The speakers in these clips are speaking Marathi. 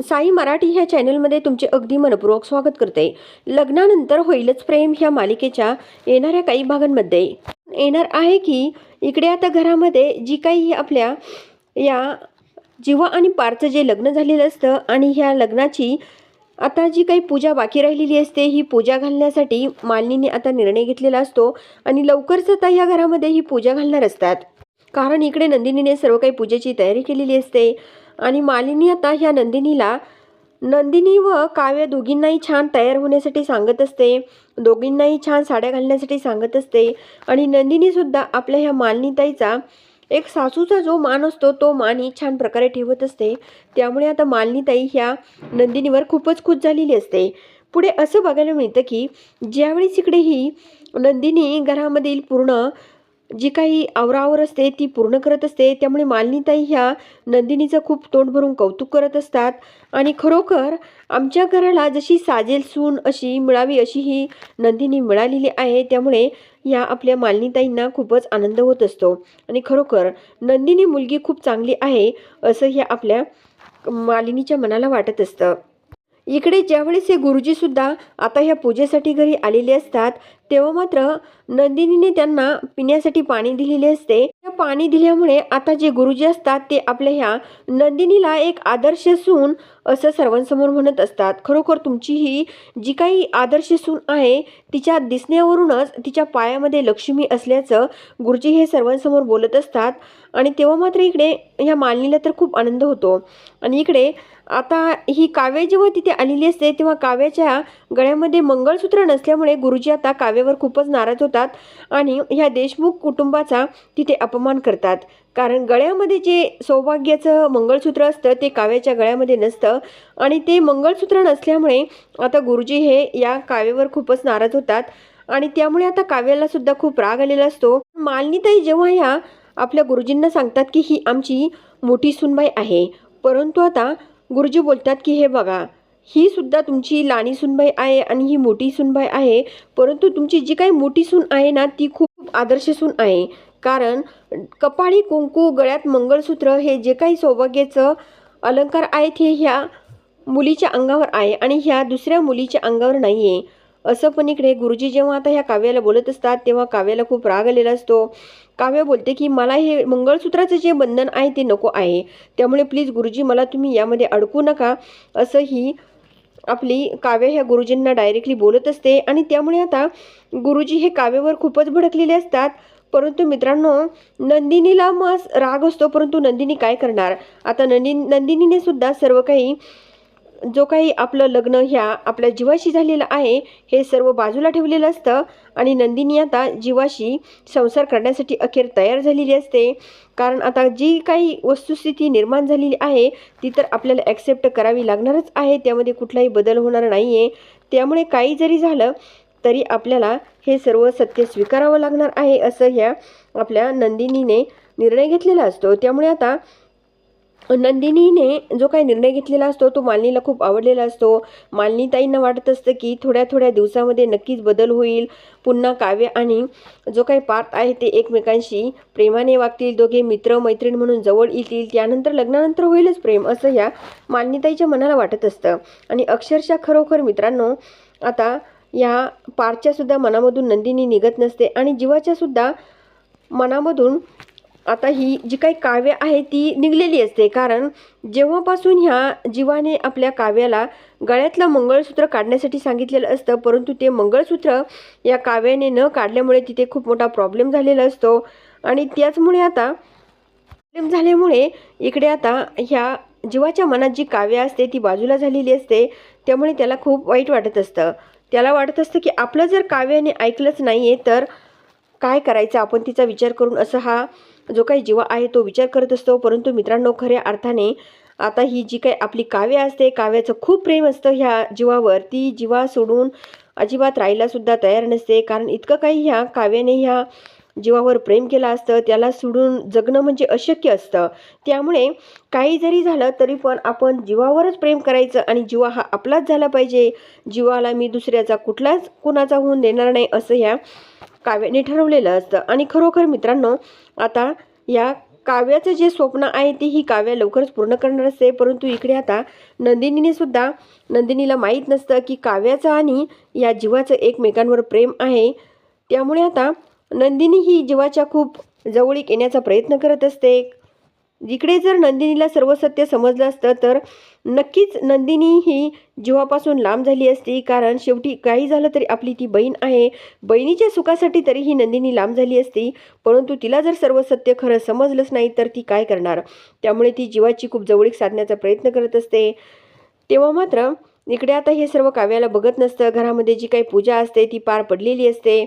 साई मराठी ह्या चॅनलमध्ये तुमचे अगदी मनपूर्वक स्वागत करते. लग्नानंतर होईलच प्रेम ह्या मालिकेच्या येणाऱ्या काही भागांमध्ये. येणार आहे की इकडे आता घरामध्ये जी काही आपल्या या जीवा आणि पारचं जे लग्न झालेलं असतं आणि ह्या लग्नाची आता जी काही पूजा बाकी राहिलेली असते ही पूजा घालण्यासाठी मालिनीने आता निर्णय घेतलेला असतो आणि लवकरच आता या घरामध्ये ही पूजा घालणार असतात. कारण इकडे नंदिनीने सर्व काही पूजेची तयारी केलेली असते. आणि मालिनी आता ह्या नंदिनीला नंदिनी व काव्य दोघींनाही छान तयार होण्यासाठी सांगत असते. दोघींनाही छान साड्या घालण्यासाठी सांगत असते. आणि नंदिनीसुद्धा आपल्या ह्या मालिनीताईचा एक सासूचा जो मान असतो तो मान ही छान प्रकारे ठेवत असते. त्यामुळे आता मालिनीताई ह्या नंदिनीवर खूपच खुश झालेली असते. पुढे असं बघायला मिळतं की ज्यावेळेस इकडे ही नंदिनी घरामधील पूर्ण जी काही आवरावर असते ती पूर्ण करत असते. त्यामुळे मालिनीताई ह्या नंदिनीचं खूप तोंड भरून कौतुक करत असतात. आणि खरोखर आमच्या घराला जशी साजेल सून अशी मिळावी अशी ही नंदिनी मिळालेली आहे. त्यामुळे ह्या आपल्या मालिनीताईंना खूपच आनंद होत असतो. आणि खरोखर नंदिनी मुलगी खूप चांगली आहे असं ह्या आपल्या मालिनीच्या मनाला वाटत असतं. इकडे ज्यावेळेस हे गुरुजीसुद्धा आता ह्या पूजेसाठी घरी आलेले असतात तेव्हा मात्र नंदिनीने त्यांना पिण्यासाठी पाणी दिलेले असते. त्या पाणी दिल्यामुळे आता जे गुरुजी असतात ते आपल्या ह्या नंदिनीला एक आदर्श सून असं सर्वांसमोर म्हणत असतात. खरोखर तुमची ही जी काही आदर्श सून आहे तिच्या दिसण्यावरूनच तिच्या पायामध्ये लक्ष्मी असल्याचं गुरुजी हे सर्वांसमोर बोलत असतात. आणि तेव्हा मात्र इकडे ह्या मालिनीला तर खूप आनंद होतो. आणि इकडे आता ही काव्य जेव्हा तिथे आलेली असते तेव्हा काव्याच्या गळ्यामध्ये मंगळसूत्र नसल्यामुळे गुरुजी आता काव्यावर खूपच नाराज होतात आणि ह्या देशमुख कुटुंबाचा तिथे अपमान करतात. कारण गळ्यामध्ये जे सौभाग्याचं मंगळसूत्र असतं ते काव्याच्या गळ्यामध्ये नसतं. आणि ते मंगळसूत्र नसल्यामुळे आता गुरुजी हे या काव्यावर खूपच नाराज होतात. आणि त्यामुळे आता काव्याला सुद्धा खूप राग आलेला असतो. मालिनीताई जेव्हा ह्या आपल्या गुरुजींना सांगतात की ही आमची मोठी सुनबाई आहे. परंतु आता गुरुजी बोलतात की हे बघा ही सुद्धा तुमची लाणी सुनबाई आहे आणि ही मोठी सुनबाई आहे. परंतु तुमची जी काही मोठी सून आहे ना ती खूप आदर्श सून आहे. कारण कपाळी कुंकू गळ्यात मंगळसूत्र हे जे काही सौभाग्याचं अलंकार आहेत हे ह्या मुलीच्या अंगावर आहे आणि ह्या दुसऱ्या मुलीच्या अंगावर नाही आहे असं पण इकडे गुरुजी जेव्हा आता ह्या काव्याला बोलत असतात तेव्हा काव्याला खूप राग आलेला असतो. काव्य बोलते की मला हे मंगळसूत्राचं जे बंधन आहे ते नको आहे. त्यामुळे प्लीज गुरुजी मला तुम्ही यामध्ये अडकू नका. असं ही आपली काव्य ह्या गुरुजींना डायरेक्टली बोलत असते. आणि त्यामुळे आता गुरुजी हे काव्यावर खूपच भडकलेले असतात. परंतु मित्रांनो नंदिनीला मास राग असतो. परंतु नंदिनी काय करणार? आता नंदी नंदिनीने सुद्धा सर्व काही जो काही आपलं लग्न ह्या आपल्या जीवाशी झालेलं आहे हे सर्व बाजूला ठेवलेलं असतं. आणि नंदिनी आता जीवाशी संसार करण्यासाठी अखेर तयार झालेली असते. कारण आता जी काही वस्तुस्थिती निर्माण झालेली आहे ती तर आपल्याला ॲक्सेप्ट करावी लागणारच आहे. त्यामध्ये कुठलाही बदल होणार नाही आहे त्यामुळे काही जरी झालं तरी आपल्याला हे सर्व सत्य स्वीकारावं लागणार आहे असं ह्या आपल्या नंदिनीने निर्णय घेतलेला असतो. त्यामुळे आता नंदिनीने जो काही निर्णय घेतलेला असतो तो मालिनीला खूप आवडलेला असतो. मालिनीताईंना वाटत असतं की थोड्या थोड्या दिवसामध्ये नक्कीच बदल होईल. पुन्हा काव्य आणि जो काही पार्थ आहे ते एकमेकांशी प्रेमाने वागतील. दोघे मित्र मैत्रीण म्हणून जवळ येतील. त्यानंतर लग्नानंतर होईलच प्रेम असं ह्या मालिनीताईच्या मनाला वाटत असतं. आणि अक्षरशः खरोखर मित्रांनो आता या पारच्या सुद्धा मनामधून नंदिनी निघत नसते आणि जीवाच्या सुद्धा मनामधून आता ही जी काही काव्य आहे ती निघलेली असते. कारण जेव्हापासून ह्या जीवाने आपल्या काव्याला गळ्यातलं मंगळसूत्र काढण्यासाठी सांगितलेलं असतं परंतु ते मंगळसूत्र या काव्याने न काढल्यामुळे तिथे खूप मोठा प्रॉब्लेम झालेला असतो. आणि त्याचमुळे आता प्रॉब्लेम झाल्यामुळे इकडे आता ह्या जीवाच्या मनात जी काव्य असते ती बाजूला झालेली असते. त्यामुळे त्याला खूप वाईट वाटत असतं. त्याला वाटत असतं की आपलं जर काव्याने ऐकलंच नाही आहे तर काय करायचं? आपण तिचा विचार करून असं हा जो काही जीवा आहे तो विचार करत असतो. परंतु मित्रांनो खऱ्या अर्थाने आता ही जी काही आपली काव्य असते काव्याचं खूप प्रेम असतं ह्या जीवावर. ती जीवा सोडून अजिबात राहायलासुद्धा तयार नसते. कारण इतकं काही ह्या काव्याने ह्या जीवावर प्रेम केलं असतं त्याला सोडून जगणं म्हणजे अशक्य असतं. त्यामुळे काही जरी झालं तरी पण आपण जीवावरच प्रेम करायचं आणि जीवा हा आपलाच झाला पाहिजे. जीवाला मी दुसऱ्याचा कुठलाच कुणाचा होऊन देणार नाही असं ह्या काव्याने ठरवलेलं असतं. आणि खरोखर मित्रांनो आता या काव्याचं जे स्वप्न आहे ते ही काव्या लवकरच पूर्ण करणार असते. परंतु इकडे आता नंदिनीने सुद्धा नंदिनीला माहीत नसतं की काव्याचं आणि या जीवाचं एकमेकांवर प्रेम आहे. त्यामुळे आता नंदिनी ही जीवाच्या खूप जवळीक येण्याचा प्रयत्न करत असते. जिकडे जर नंदिनीला सर्व सत्य समजलं असतं तर नक्कीच नंदिनी ही जीवापासून लांब झाली असती कारण शेवटी काही झालं तरी आपली ती बहीण आहे. बहिणीच्या सुखासाठी तरी ही नंदिनी लांब झाली असती परंतु तिला जर सर्व सत्य खरं समजलंच नाही तर ती काय करणार? त्यामुळे ती जीवाची खूप जवळीक साधण्याचा प्रयत्न करत असते. तेव्हा मात्र इकडे आता हे सर्व काव्याला बघत नसतं. घरामध्ये जी काही पूजा असते ती पार पडलेली असते.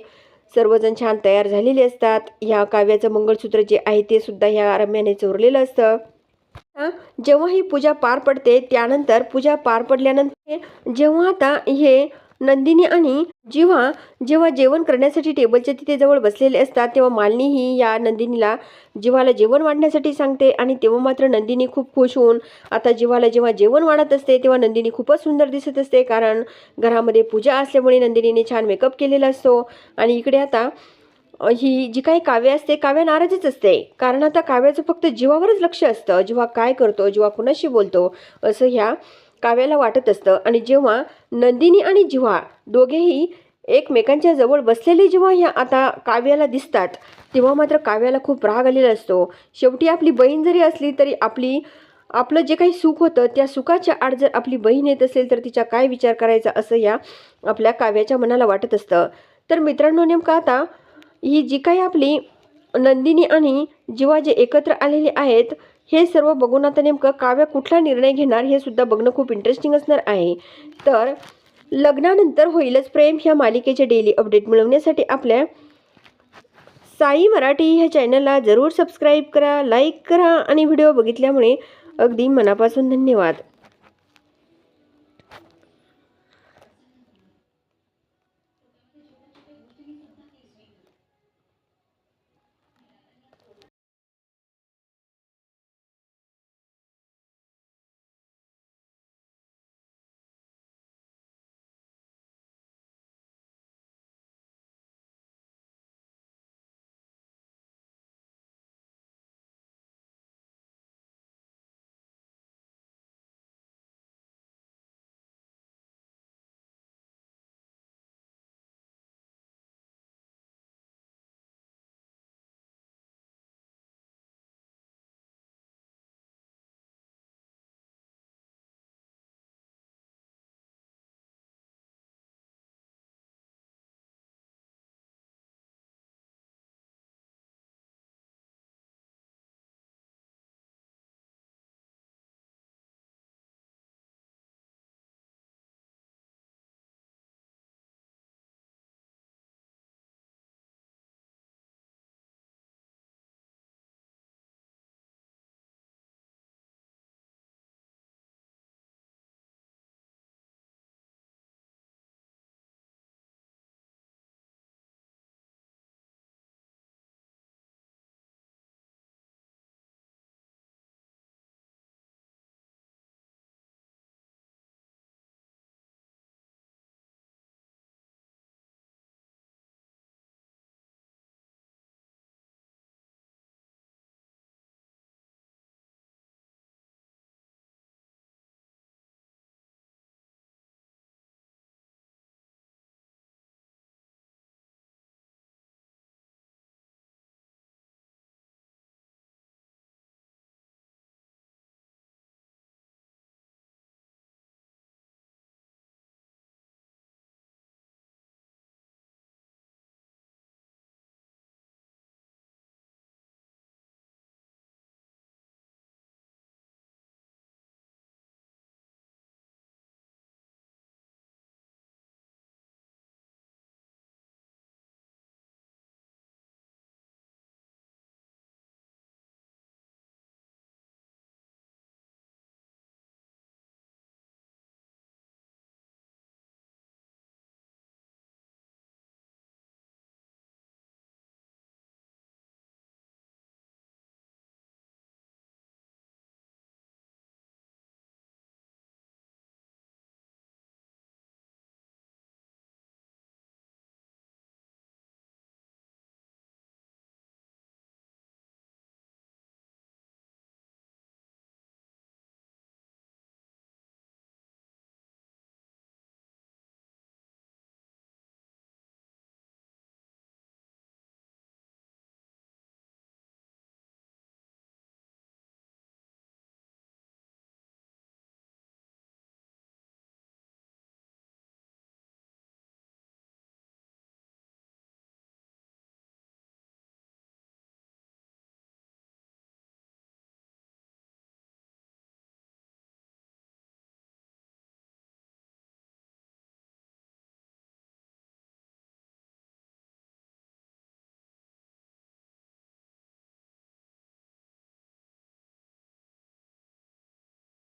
सर्वजण छान तयार झालेले असतात. ह्या काव्याचं मंगळसूत्र जे आहे ते सुद्धा ह्या रम्याने चोरलेलं असतं. जेव्हा ही पूजा पार पडते त्यानंतर पूजा पार पडल्यानंतर जेव्हा आता हे नंदिनी आणि जेव्हा जेव्हा जेवण करण्यासाठी टेबलच्या तिथे जवळ बसलेले असतात तेव्हा मालिनी ही या नंदिनीला जीवाला जेवण वाढण्यासाठी सांगते आणि तेव्हा मात्र नंदिनी खूप खुश होऊन आता जीवाला जेव्हा जेवण वाढत असते तेव्हा नंदिनी खूपच सुंदर दिसत असते कारण घरामध्ये पूजा असल्यामुळे नंदिनीने छान मेकअप केलेला असतो आणि इकडे आता ही जी काही काव्य असते काव्य नाराजच असते. कारण आता काव्याचं फक्त जीवावरच लक्ष असतं. जेव्हा काय करतो? जेव्हा कुणाशी बोलतो? असं ह्या काव्याला वाटत असतं. आणि जेव्हा नंदिनी आणि जिव्हा दोघेही एकमेकांच्या जवळ बसलेले जेव्हा ह्या आता काव्याला दिसतात तेव्हा मात्र काव्याला खूप राग आलेला असतो. शेवटी आपली बहीण जरी असली तरी आपली आपलं जे काही सुख होतं त्या सुखाच्या आड जर आपली बहीण येत असेल तर तिचा काय विचार करायचा असं या आपल्या काव्याच्या मनाला वाटत असतं. तर मित्रांनो नेमकं आता ही जी काही आपली नंदिनी आणि जिवा जे एकत्र आलेले आहेत हे सर्व बघून आता नेमकं काव्य कुठला निर्णय घेणार हे सुद्धा बघणं खूप इंटरेस्टिंग असणार आहे. तर लग्नानंतर होईलच प्रेम ह्या मालिकेचे डेली अपडेट मिळवण्यासाठी आपल्या साई मराठी ह्या चॅनलला जरूर सबस्क्राईब करा लाईक करा आणि व्हिडिओ बघितल्यामुळे अगदी मनापासून धन्यवाद.